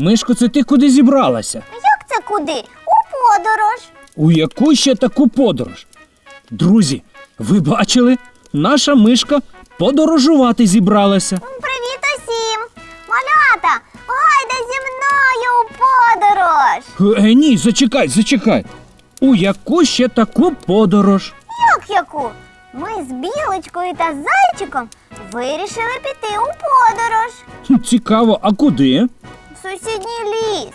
Мишко, це ти куди зібралася? Як це куди? У подорож. У яку ще таку подорож? Друзі, ви бачили? Наша мишка подорожувати зібралася. Привіт усім! Малята, гайда зі мною у подорож! Е, ні, зачекай, зачекай. У яку ще таку подорож? Як яку? Ми з білочкою та зайчиком вирішили піти у подорож Хм, Цікаво, а куди? Сусідній ліс.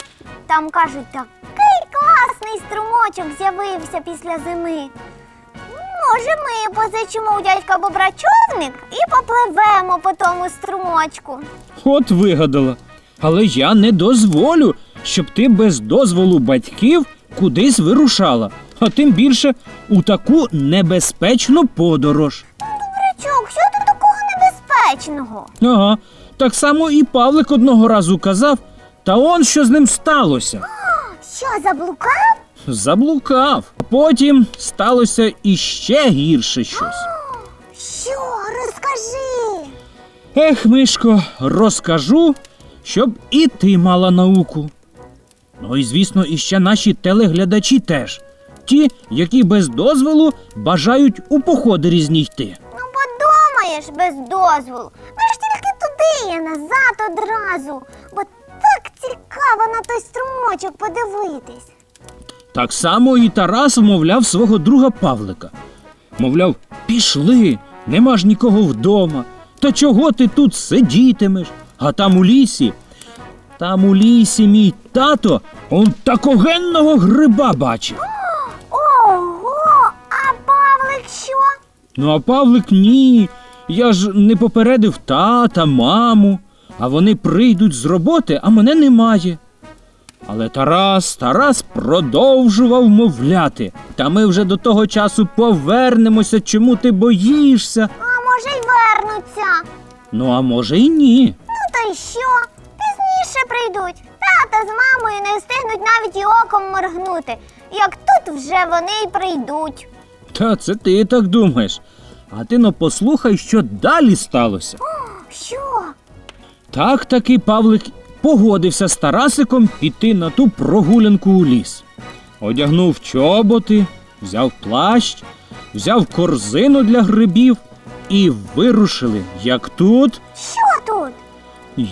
Там кажуть, такий класний струмочок з'явився після зими. Може, ми позичимо у дядька бобра човник і попливемо по тому струмочку. От вигадала. Але я не дозволю, щоб ти без дозволу батьків кудись вирушала, а тим більше у таку небезпечну подорож. Дурачок, що тут такого небезпечного? Ага, так само і Павлик одного разу казав, та он що з ним сталося. Що, заблукав? Заблукав. Потім сталося іще гірше щось. Що, розкажи. Ех, Мишко, розкажу, щоб і ти мала науку. Ну і звісно, іще наші телеглядачі теж. Ті, які без дозволу бажають у походи різні йти. Ну, подумаєш без дозволу. Ми ж тільки туди і назад одразу. Бо так цікаво на той струмочок подивитись. Так само і Тарас вмовляв свого друга Павлика. Мовляв, пішли, нема ж нікого вдома. Та чого ти тут сидітимеш? А там у лісі. Там у лісі мій тато он такогенного гриба бачив. Ого, а Павлик що? Ну а Павлик ні. Я ж не попередив тата, маму, а вони прийдуть з роботи, а мене немає. Але Тарас, Тарас продовжував мовляти. Та ми вже до того часу повернемося, чому ти боїшся. А може й вернуться. Ну, а може й ні. Ну та й що? Пізніше прийдуть. Тата з мамою не встигнуть навіть і оком моргнути. Як тут вже вони й прийдуть. Та це ти так думаєш. А ти но послухай, що далі сталося. Що? Так таки Павлик погодився з Тарасиком піти на ту прогулянку у ліс. Одягнув чоботи, взяв плащ, взяв корзину для грибів і вирушили. Як тут, Що тут?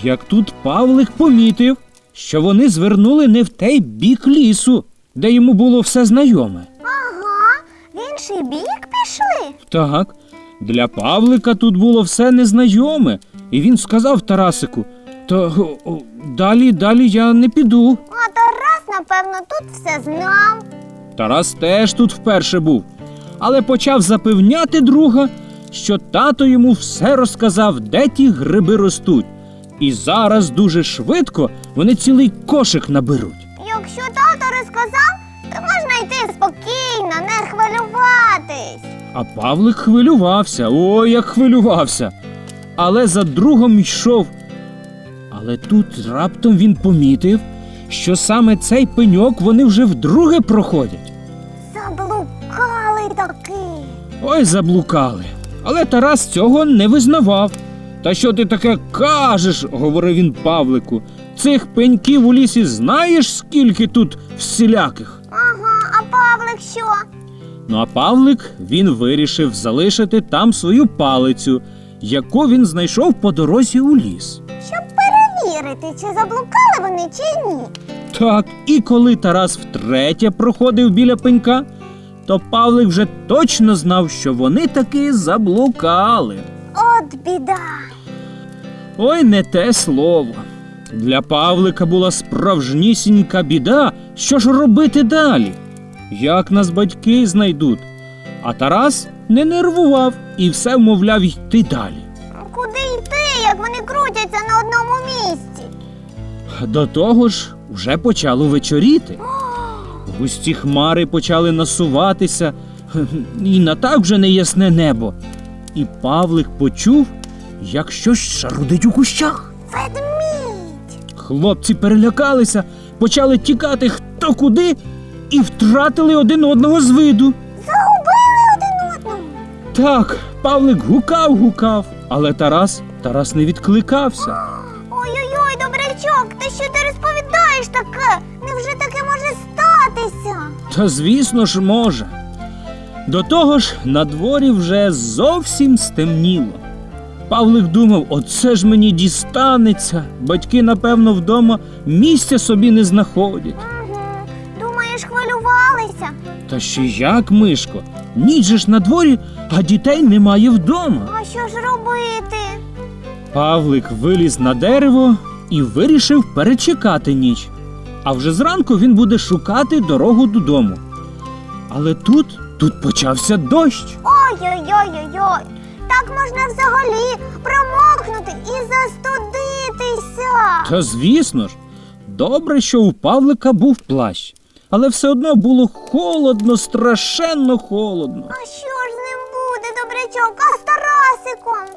як тут Павлик помітив, що вони звернули не в той бік лісу, де йому було все знайоме. Ага, в інший бік пішли. Так, для Павлика тут було все незнайоме, і він сказав Тарасику: Та о, о, далі, далі я не піду. А Тарас, напевно, тут все знав. Тарас теж тут вперше був, але почав запевняти друга, що тато йому все розказав, де ті гриби ростуть. І зараз дуже швидко вони цілий кошик наберуть. Якщо тато розказав, то можна йти спокійно, не хвилюватись. А Павлик хвилювався, ой, як хвилювався. Але за другом йшов. Але тут раптом він помітив, що саме цей пеньок вони вже вдруге проходять. Заблукали таки. Ой, заблукали. Але Тарас цього не визнавав. Та що ти таке кажеш, говорив він Павлику. Цих пеньків у лісі знаєш, скільки тут всіляких. Ага, а Павлик що? Ну а Павлик він вирішив залишити там свою палицю, яку він знайшов по дорозі у ліс. Щоб перевірити, чи заблукали вони, чи ні. Так, і коли Тарас втретє проходив біля пенька, то Павлик вже точно знав, що вони таки заблукали. От біда. Ой, не те слово. Для Павлика була справжнісінька біда, що ж робити далі? Як нас батьки знайдуть? А Тарас не нервував і все вмовляв йти далі. Куди йти, як вони крутяться на одному місці? До того ж, вже почало вечоріти. Густі хмари почали насуватися, і на так вже неясне небо. І Павлик почув, як щось шарудить у кущах. Ведмідь. Хлопці перелякалися, почали тікати хто куди і втратили один одного з виду. Так, Павлик гукав, гукав, але Тарас, Тарас не відкликався. Ой-ой-ой, добрячок, та що ти розповідаєш таке? Невже таке може статися? Та звісно ж може. До того ж, на дворі вже зовсім стемніло. Павлик думав, оце ж мені дістанеться. Батьки, напевно, вдома місця собі не знаходять. Угу. Думаєш, хвилювалися? Та ще як, Мишко? Ніч же ж на дворі, а дітей немає вдома. А що ж робити? Павлик виліз на дерево і вирішив перечекати ніч. А вже зранку він буде шукати дорогу додому. Але тут, тут почався дощ. Ой-ой-ой-ой-ой. Так можна взагалі промокнути і застудитися. Та звісно ж, добре, що у Павлика був плащ. Але все одно було холодно, страшенно холодно. А що ж з ним буде, добрячок, а з Тарасиком?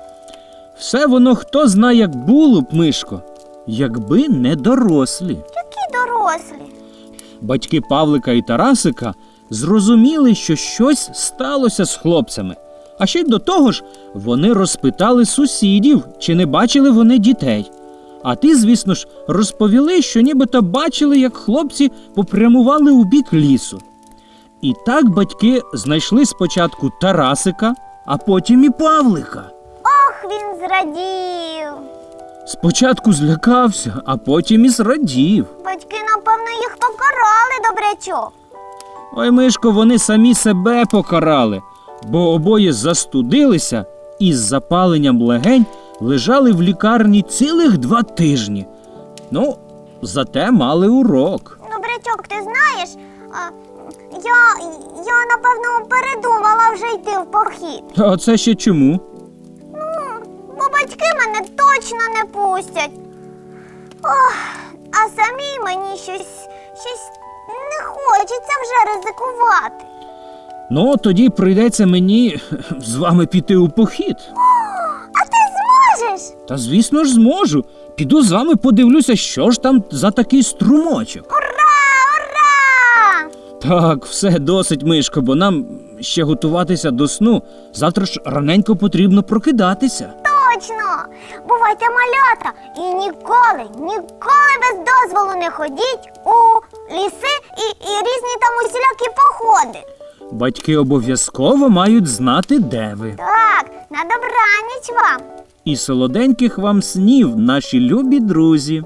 Все воно хто знає, як було б, Мишко, якби не дорослі. Які дорослі? Батьки Павлика і Тарасика зрозуміли, що щось сталося з хлопцями. А ще й до того ж, вони розпитали сусідів, чи не бачили вони дітей. А ті, звісно ж, розповіли, що нібито бачили, як хлопці попрямували у бік лісу. І так батьки знайшли спочатку Тарасика, а потім і Павлика. Ох, він зрадів. Спочатку злякався, а потім і зрадів. Батьки, напевно, їх покарали, добрячок. Ой, Мишко, вони самі себе покарали, бо обоє застудилися і з запаленням легень лежали в лікарні цілих два тижні. Ну, зате мали урок. Ну, Добрячок, ти знаєш, а, я, я напевно передумала вже йти в похід. А це ще чому? Ну, Бо батьки мене точно не пустять. Ох, а самій мені щось, щось не хочеться вже ризикувати. Ну, тоді прийдеться мені з вами піти у похід. Зможеш? Та звісно ж зможу. Піду з вами подивлюся, що ж там за такий струмочок. Ура! Ура! Так, все досить, Мишко, бо нам ще готуватися до сну. Завтра ж раненько потрібно прокидатися. Точно! Бувайте малята і ніколи, ніколи без дозволу не ходіть у ліси і, і різні там усілякі походи. Батьки обов'язково мають знати, де ви. Так, на добраніч вам. І солоденьких вам снів, наші любі друзі.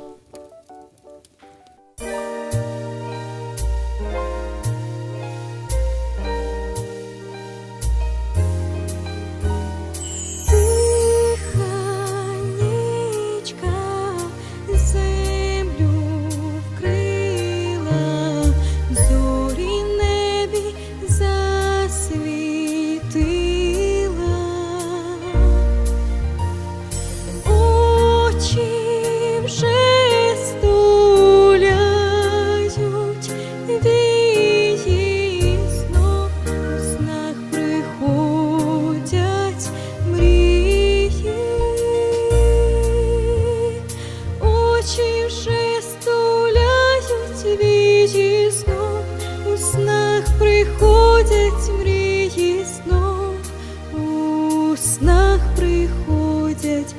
снах приходять.